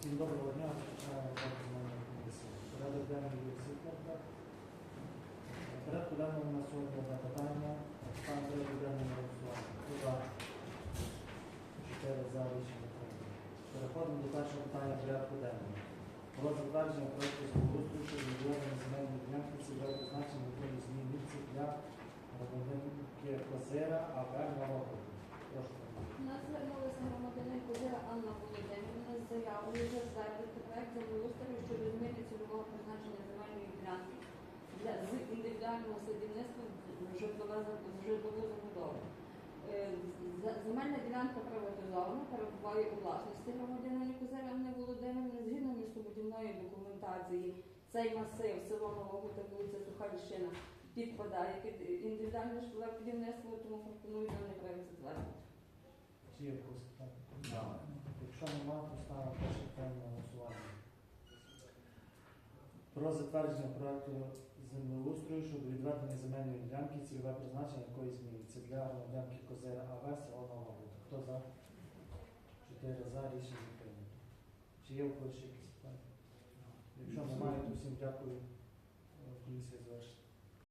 Всім доброго дня. Порядок денний є всіх так. Порядку денному на сьогодні одне питання. Стан порядку денного голосування. Чотири за рішення. Переходимо до першого питання порядку денного. Про затвердження проєкту землеустрою щодо відведення земельної ділянки цільове призначення якої змін місці для громадянки Козира АВ Нового. Прошу. У нас звернулася громадянин Козира Анна Володимирівна з заявою затвердити проект землеустрою щодо зміни цільового призначення земельної ділянки для з індивідуального садівництва в житлову забудову. Е, Земельна ділянка приватизована, перебуває у власності громадянина Козира Анни Володимирівни згідно містобудівної документації. Цей масив село Нового та вулиця Суха Ліщина підпадає під індивідуальне житлове будівництво, тому пропоную даний проект затвердити. Чи є якось питання? Якщо немає, то ставимо перше питання на голосування. Про затвердження проекту землеустрою щодо відведення земельної ділянки, цільове призначення якої зміниться для громадянки Козера АВ село Нова Хто за? Чотири за рішення прийнято. Чи є у когось ще якісь питання? Якщо немає, то всім дякую. Е, Комісія завершена.